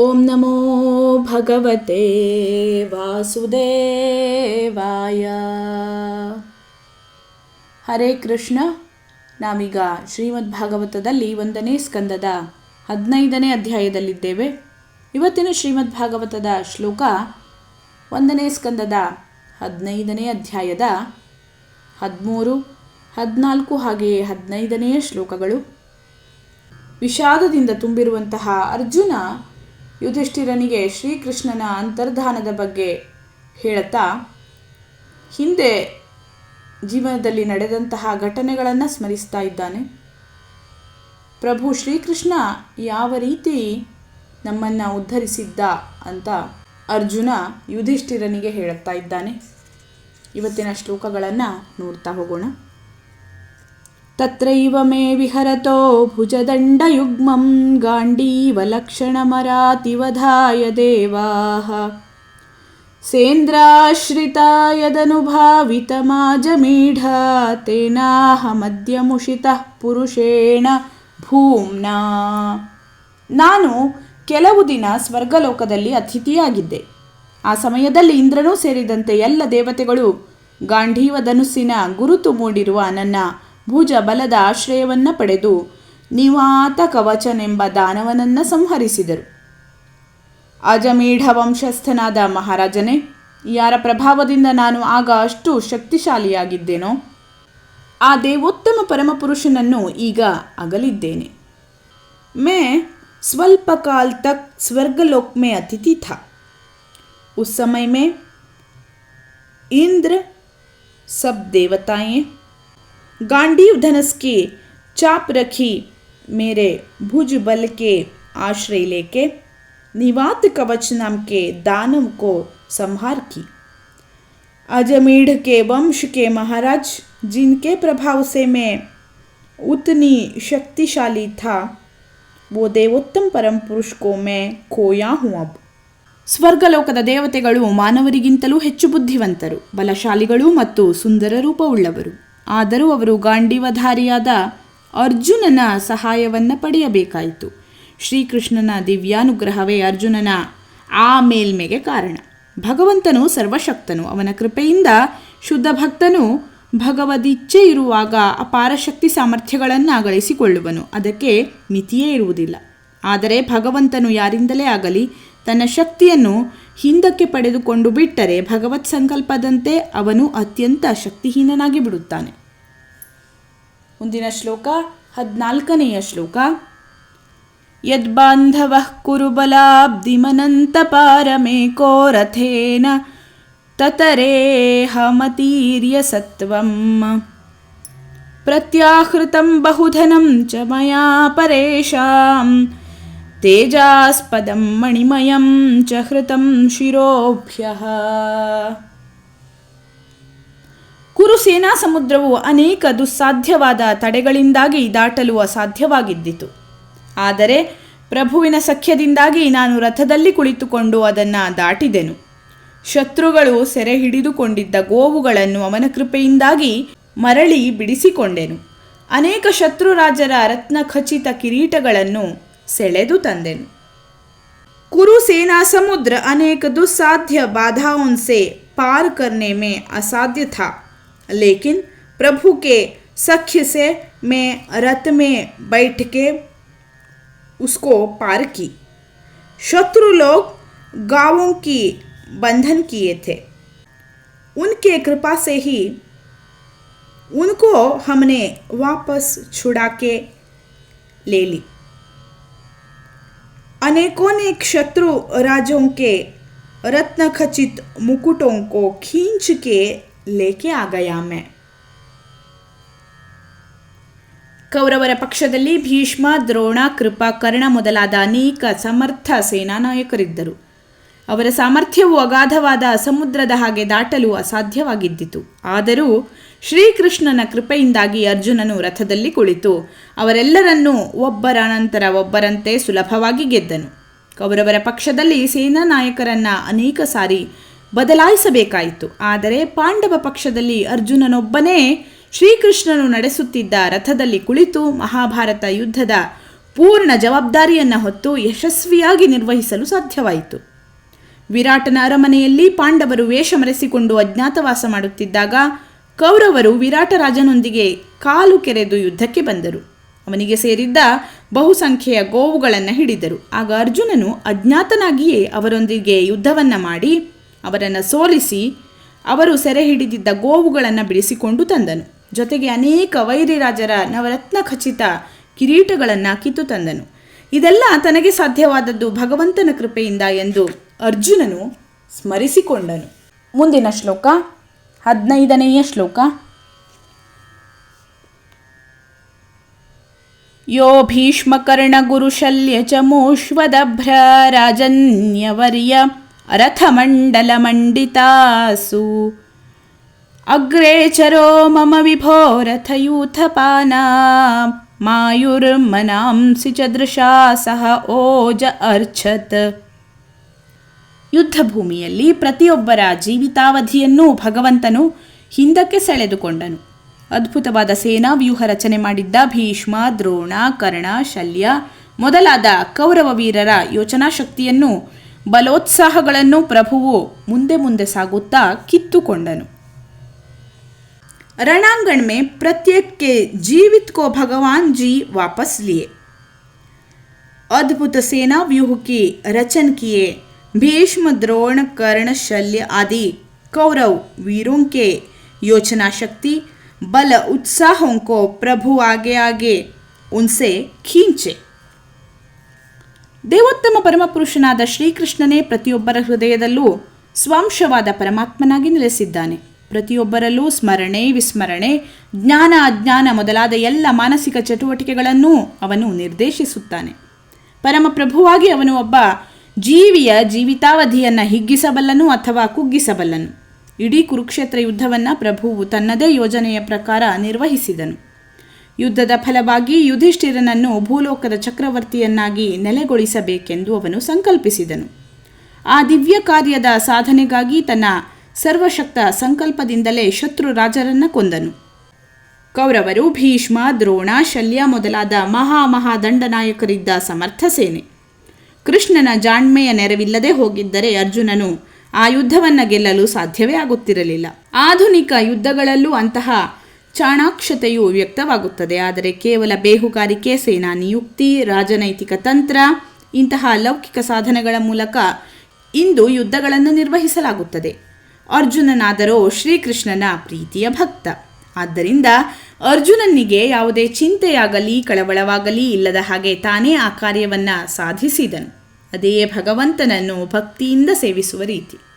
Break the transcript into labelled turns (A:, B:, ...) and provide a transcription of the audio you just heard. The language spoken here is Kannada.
A: ಓಂ ನಮೋ ಭಗವತೆ ವಾಸುದೇವಾಯ. ಹರೇ ಕೃಷ್ಣ. ನಾವೀಗ ಶ್ರೀಮದ್ ಭಾಗವತದಲ್ಲಿ ಒಂದನೇ ಸ್ಕಂದದ ಹದಿನೈದನೇ ಅಧ್ಯಾಯದಲ್ಲಿದ್ದೇವೆ. ಇವತ್ತಿನ ಶ್ರೀಮದ್ ಭಾಗವತದ ಶ್ಲೋಕ ಒಂದನೇ ಸ್ಕಂದದ ಹದಿನೈದನೇ ಅಧ್ಯಾಯದ ಹದಿಮೂರು, ಹದಿನಾಲ್ಕು ಹಾಗೆಯೇ ಹದಿನೈದನೆಯ ಶ್ಲೋಕಗಳು. ವಿಷಾದದಿಂದ ತುಂಬಿರುವಂತಹ ಅರ್ಜುನ ಯುಧಿಷ್ಠಿರನಿಗೆ ಶ್ರೀಕೃಷ್ಣನ ಅಂತರ್ಧಾನದ ಬಗ್ಗೆ ಹೇಳುತ್ತಾ, ಹಿಂದೆ ಜೀವನದಲ್ಲಿ ನಡೆದಂತಹ ಘಟನೆಗಳನ್ನು ಸ್ಮರಿಸ್ತಾ ಇದ್ದಾನೆ. ಪ್ರಭು ಶ್ರೀಕೃಷ್ಣ ಯಾವ ರೀತಿ ನಮ್ಮನ್ನು ಉದ್ಧರಿಸಿದ್ದ ಅಂತ ಅರ್ಜುನ ಯುಧಿಷ್ಠಿರನಿಗೆ ಹೇಳುತ್ತಾ ಇದ್ದಾನೆ. ಇವತ್ತಿನ ಶ್ಲೋಕಗಳನ್ನು ನೋಡ್ತಾ ಹೋಗೋಣ. ತತ್ರೈವ ಮೇ ವಿಹರತೋ ಭುಜದಂಡಯುಗ್ಮಂ ಗಾಂಡೀವಲಕ್ಷಣಮರಾತಿವಧಾಯ ದೇವಾः ಸೇಂದ್ರಾಶ್ರಿತಾಯದನುಭಾವಿತಮಾಜಮೀಢ ತೇನಾಹಮದ್ಯಮುಷಿತಃ ಪುರುಷೇಣ ಭೂಮ್ನಾ ನಾನು ಕೆಲವು ದಿನ ಸ್ವರ್ಗಲೋಕದಲ್ಲಿ ಅತಿಥಿಯಾಗಿದ್ದೆ. ಆ ಸಮಯದಲ್ಲಿ ಇಂದ್ರನೂ ಸೇರಿದಂತೆ ಎಲ್ಲ ದೇವತೆಗಳು ಗಾಂಧೀವ ಧನುಸ್ಸಿನ ಗುರುತು ಮೂಡಿರುವ ನನ್ನ ಭುಜ ಬಲದ ಆಶ್ರಯವನ್ನು ಪಡೆದು ನಿವಾತ ಕವಚನೆಂಬ ದಾನವನನ್ನು ಸಂಹರಿಸಿದರು ಅಜಮೀಢ ವಂಶಸ್ಥನಾದ ಮಹಾರಾಜನೇ ಯಾರ ಪ್ರಭಾವದಿಂದ ನಾನು ಆಗ ಅಷ್ಟು ಶಕ್ತಿಶಾಲಿಯಾಗಿದ್ದೇನೋ ಆ ದೇವೋತ್ತಮ ಪರಮಪುರುಷನನ್ನು ಈಗ ಅಗಲಿದ್ದೇನೆ ಮೇ ಸ್ವಲ್ಪ ಕಾಲ್ ತಕ್ ಸ್ವರ್ಗಲೋಕ್ में अतिथि था उस समय में इंद्र सब देवताएं गांडीव धनस की चाप रखी मेरे भुज बल के आश्रय लेके निवात कवच नाम के दानव को संहार की अजमीढ़ के वंश के महाराज जिनके प्रभाव से मैं उतनी शक्तिशाली था वो ದೇವೋತ್ತಮ ಪರಂ ಪುರುಷ ಕೋ ಮೇ ಖೋಯಾ ಹೂಂ ಅಬ್ ಸ್ವರ್ಗಲೋಕದ ದೇವತೆಗಳು ಮಾನವರಿಗಿಂತಲೂ ಹೆಚ್ಚು ಬುದ್ಧಿವಂತರು ಬಲಶಾಲಿಗಳು ಮತ್ತು ಸುಂದರ ರೂಪವುಳ್ಳವರು ಆದರೂ ಅವರು ಗಾಂಡೀವಧಾರಿಯಾದ ಅರ್ಜುನನ ಸಹಾಯವನ್ನು ಪಡೆಯಬೇಕಾಯಿತು. ಶ್ರೀಕೃಷ್ಣನ ದಿವ್ಯಾನುಗ್ರಹವೇ ಅರ್ಜುನನ ಆ ಮೇಲ್ಮೆಗೆ ಕಾರಣ. ಭಗವಂತನು ಸರ್ವಶಕ್ತನು. ಅವನ ಕೃಪೆಯಿಂದ ಶುದ್ಧ ಭಕ್ತನು ಭಗವದಿಚ್ಛೆ ಇರುವಾಗ ಅಪಾರ ಶಕ್ತಿ ಸಾಮರ್ಥ್ಯಗಳನ್ನು ಗಳಿಸಿಕೊಳ್ಳುವನು ಅದಕ್ಕೆ ಮಿತಿಯೇ ಇರುವುದಿಲ್ಲ. ಆದರೆ ಭಗವಂತನು ಯಾರಿಂದಲೇ ಆಗಲಿ ತನ್ನ ಶಕ್ತಿಯನ್ನು ಹಿಂದಕ್ಕೆ ಪಡೆದುಕೊಂಡು ಬಿಟ್ಟರೆ ಭಗವತ್ ಸಂಕಲ್ಪದಂತೆ ಅವನು ಅತ್ಯಂತ ಶಕ್ತಿಹೀನನಾಗಿ ಬಿಡುತ್ತಾನೆ. ಮುಂದಿನ ಶ್ಲೋಕ, ಹದಿನಾಲ್ಕನೆಯ ಶ್ಲೋಕ. ಯದ್ಬಾಂಧವಃ ಕುರುಬಲಾಬ್ಧಿಮನಂತಪಾರಮೇಕೋ ರಥೇನ ತತರೇಹಮತೀರ್ಯ ಸತ್ವಂ. ಪ್ರತ್ಯಾಹೃತಂ ಬಹುಧನಂ ಚ ಮಯಾ ಪರೇಶಾಂ. ತೇಜಾಸ್ಪದಂ ಮಣಿಮಯಂ ಚ ಹೃತಂ ಶಿರೋಭ್ಯಃ. ಕುರು ಸೇನಾ ಸಮುದ್ರವು ಅನೇಕ ದುಸ್ಸಾಧ್ಯವಾದ ತಡೆಗಳಿಂದಾಗಿ ದಾಟಲು ಅಸಾಧ್ಯವಾಗಿದ್ದಿತು. ಆದರೆ ಪ್ರಭುವಿನ ಸಖ್ಯದಿಂದಾಗಿ ನಾನು ರಥದಲ್ಲಿ ಕುಳಿತುಕೊಂಡು ಅದನ್ನು ದಾಟಿದೆನು. ಶತ್ರುಗಳು ಸೆರೆ ಹಿಡಿದುಕೊಂಡಿದ್ದ ಗೋವುಗಳನ್ನು ಅವನ ಕೃಪೆಯಿಂದಾಗಿ ಮರಳಿ ಬಿಡಿಸಿಕೊಂಡೆನು. ಅನೇಕ ಶತ್ರು ರಾಜರ ರತ್ನಖಚಿತ ಕಿರೀಟಗಳನ್ನು ಸೆಳೆದು ತಂದೆನು कुरु सेना समुद्र अनेक दुस्साध्य बाधाओं से पार करने में असाध्य था लेकिन प्रभु के सख्य से मैं रथ में बैठ के उसको पार की शत्रु लोग गांवों की बंधन किए थे उनके कृपा से ही उनको हमने वापस छुड़ा के ले ली अनेकों ने शत्रु राजों के रत्नखचित मुकुटों को खींच के लेके आ गया मैं ಕೌರವರ ಪಕ್ಷದಲ್ಲಿ ಭೀಷ್ಮ ದ್ರೋಣ ಕೃಪ ಕರ್ಣ ಮೊದಲಾದ ಅನೇಕ ಸಮರ್ಥ ಸೇನಾ ನಾಯಕರಿದ್ದರು ಅವರ ಸಾಮರ್ಥ್ಯವು ಅಗಾಧವಾದ ಸಮುದ್ರದ ಹಾಗೆ ದಾಟಲು ಅಸಾಧ್ಯವಾಗಿದ್ದಿತು. ಆದರೂ ಶ್ರೀಕೃಷ್ಣನ ಕೃಪೆಯಿಂದಾಗಿ ಅರ್ಜುನನು ರಥದಲ್ಲಿ ಕುಳಿತು, ಅವರೆಲ್ಲರನ್ನೂ ಒಬ್ಬರ ನಂತರ ಒಬ್ಬರಂತೆ ಸುಲಭವಾಗಿ ಗೆದ್ದನು. ಕೌರವರ ಪಕ್ಷದಲ್ಲಿ ಸೇನಾ ನಾಯಕರನ್ನ ಅನೇಕ ಸಾರಿ ಬದಲಾಯಿಸಬೇಕಾಯಿತು. ಆದರೆ ಪಾಂಡವ ಪಕ್ಷದಲ್ಲಿ ಅರ್ಜುನನೊಬ್ಬನೇ ಶ್ರೀಕೃಷ್ಣನು ನಡೆಸುತ್ತಿದ್ದ ರಥದಲ್ಲಿ ಕುಳಿತು ಮಹಾಭಾರತ ಯುದ್ಧದ ಪೂರ್ಣ ಜವಾಬ್ದಾರಿಯನ್ನು ಹೊತ್ತು ಯಶಸ್ವಿಯಾಗಿ ನಿರ್ವಹಿಸಲು ಸಾಧ್ಯವಾಯಿತು. ವಿರಾಟನ ಅರಮನೆಯಲ್ಲಿ ಪಾಂಡವರು ವೇಷ ಮರೆಸಿಕೊಂಡು ಅಜ್ಞಾತವಾಸ ಮಾಡುತ್ತಿದ್ದಾಗ ಕೌರವರು ವಿರಾಟ ರಾಜನೊಂದಿಗೆ ಕಾಲು ಕೆರೆದು ಯುದ್ಧಕ್ಕೆ ಬಂದರು. ಅವನಿಗೆ ಸೇರಿದ್ದ ಬಹುಸಂಖ್ಯೆಯ ಗೋವುಗಳನ್ನು ಹಿಡಿದರು. ಆಗ ಅರ್ಜುನನು ಅಜ್ಞಾತನಾಗಿಯೇ ಅವರೊಂದಿಗೆ ಯುದ್ಧವನ್ನು ಮಾಡಿ ಅವರನ್ನು ಸೋಲಿಸಿ ಅವರು ಸೆರೆ ಹಿಡಿದಿದ್ದ ಗೋವುಗಳನ್ನು ಬಿಡಿಸಿಕೊಂಡು ತಂದನು. ಜೊತೆಗೆ ಅನೇಕ ವೈರಿರಾಜರ ನವರತ್ನ ಖಚಿತ ಕಿರೀಟಗಳನ್ನು ಕಿತ್ತು ತಂದನು. ಇದೆಲ್ಲ ತನಗೆ ಸಾಧ್ಯವಾದದ್ದು ಭಗವಂತನ ಕೃಪೆಯಿಂದ ಎಂದು ಅರ್ಜುನನು ಸ್ಮರಿಸಿಕೊಂಡನು. ಮುಂದಿನ ಶ್ಲೋಕ, ಹದಿನೈದನೆಯ ಶ್ಲೋಕ. ಯೋ ಭೀಷ್ಮಕರ್ಣಗುರುಶಲ್ಯ ಚ ಮೋಷ್ವದಭ್ರ ರಾಜನ್ಯವರ್ಯ ರಥಮಂಡಲಮಂಡಿತಾಸು ಅಗ್ರೇಚರೋ ಮಮ ವಿಭೋ ರಥಯೂಥಪಾನ ಮಾಯುರ್ಮನಾಂಸಿ ಚ ದೃಶಾ ಸಹ ಓಜ ಅರ್ಚತ್ ಯುದ್ಧ ಭೂಮಿಯಲ್ಲಿ ಪ್ರತಿಯೊಬ್ಬರ ಜೀವಿತಾವಧಿಯನ್ನೂ ಭಗವಂತನು ಹಿಂದಕ್ಕೆ ಸೆಳೆದುಕೊಂಡನು ಅದ್ಭುತವಾದ ಸೇನಾ ವ್ಯೂಹ ರಚನೆ ಮಾಡಿದ್ದ ಭೀಷ್ಮ ದ್ರೋಣ ಕರ್ಣ ಶಲ್ಯ ಮೊದಲಾದ ಕೌರವ ವೀರರ ಯೋಚನಾ ಶಕ್ತಿಯನ್ನು ಬಲೋತ್ಸಾಹಗಳನ್ನು ಪ್ರಭುವು ಮುಂದೆ ಮುಂದೆ ಸಾಗುತ್ತಾ ಕಿತ್ತುಕೊಂಡನು ರಣಾಂಗಣ में प्रत्येक के जीवित को भगवान जी वापस लिए अद्भुत सेना व्यूह की रचन किए भीष्म द्रोण कर्ण शल्य आदि कौरव वीरों के योचना शक्ति बल उत्साहों को प्रभु आगे आगे उनसे खींचे ದೇವೋತ್ತಮ ಪರಮಪುರುಷನಾದ ಶ್ರೀಕೃಷ್ಣನೇ ಪ್ರತಿಯೊಬ್ಬರ ಹೃದಯದಲ್ಲೂ ಸ್ವಾಂಶವಾದ ಪರಮಾತ್ಮನಾಗಿ ನೆಲೆಸಿದ್ದಾನೆ ಪ್ರತಿಯೊಬ್ಬರಲ್ಲೂ ಸ್ಮರಣೆ ವಿಸ್ಮರಣೆ ಜ್ಞಾನ ಅಜ್ಞಾನ ಮೊದಲಾದ ಎಲ್ಲ ಮಾನಸಿಕ ಚಟುವಟಿಕೆಗಳನ್ನೂ ಅವನು ನಿರ್ದೇಶಿಸುತ್ತಾನೆ ಪರಮಪ್ರಭುವಾಗಿ ಅವನು ಒಬ್ಬ ಜೀವಿಯ ಜೀವಿತಾವಧಿಯನ್ನು ಹಿಗ್ಗಿಸಬಲ್ಲನು ಅಥವಾ ಕುಗ್ಗಿಸಬಲ್ಲನು. ಇಡೀ ಕುರುಕ್ಷೇತ್ರ ಯುದ್ಧವನ್ನು ಪ್ರಭುವು ತನ್ನದೇ ಯೋಜನೆಯ ಪ್ರಕಾರ ನಿರ್ವಹಿಸಿದನು. ಯುದ್ಧದ ಫಲವಾಗಿ ಯುಧಿಷ್ಠಿರನನ್ನು ಭೂಲೋಕದ ಚಕ್ರವರ್ತಿಯನ್ನಾಗಿ ನೆಲೆಗೊಳಿಸಬೇಕೆಂದು ಅವನು ಸಂಕಲ್ಪಿಸಿದನು. ಆ ದಿವ್ಯ ಕಾರ್ಯದ ಸಾಧನೆಗಾಗಿ ತನ್ನ ಸರ್ವಶಕ್ತ ಸಂಕಲ್ಪದಿಂದಲೇ ಶತ್ರು ರಾಜರನ್ನು ಕೊಂದನು. ಕೌರವರು ಭೀಷ್ಮ, ದ್ರೋಣ, ಶಲ್ಯ ಮೊದಲಾದ ಮಹಾ ಮಹಾದಂಡನಾಯಕರಿದ್ದ ಸಮರ್ಥ ಸೇನೆ ಕೃಷ್ಣನ ಜಾಣ್ಮೆಯ ನೆರವಿಲ್ಲದೆ ಹೋಗಿದ್ದರೆ ಅರ್ಜುನನು ಆ ಯುದ್ಧವನ್ನು ಗೆಲ್ಲಲು ಸಾಧ್ಯವೇ ಆಗುತ್ತಿರಲಿಲ್ಲ. ಆಧುನಿಕ ಯುದ್ಧಗಳಲ್ಲೂ ಅಂತಹ ಚಾಣಾಕ್ಷತೆಯು ವ್ಯಕ್ತವಾಗುತ್ತದೆ. ಆದರೆ ಕೇವಲ ಬೇಹುಗಾರಿಕೆ ಸೇನಾ ನಿಯುಕ್ತಿ, ರಾಜನೈತಿಕ ತಂತ್ರ, ಇಂತಹ ಲೌಕಿಕ ಸಾಧನಗಳ ಮೂಲಕ ಇಂದು ಯುದ್ಧಗಳನ್ನು ನಿರ್ವಹಿಸಲಾಗುತ್ತದೆ. ಅರ್ಜುನನಾದರೋ ಶ್ರೀಕೃಷ್ಣನ ಪ್ರೀತಿಯ ಭಕ್ತ. ಆದ್ದರಿಂದ ಅರ್ಜುನನಿಗೆ ಯಾವುದೇ ಚಿಂತೆಯಾಗಲಿ, ಕಳವಳವಾಗಲಿ ಇಲ್ಲದ ಹಾಗೆ ತಾನೇ ಆ ಕಾರ್ಯವನ್ನು ಸಾಧಿಸಿದನು. ಅದೇ ಭಗವಂತನನ್ನು ಭಕ್ತಿಯಿಂದ ಸೇವಿಸುವ ರೀತಿ.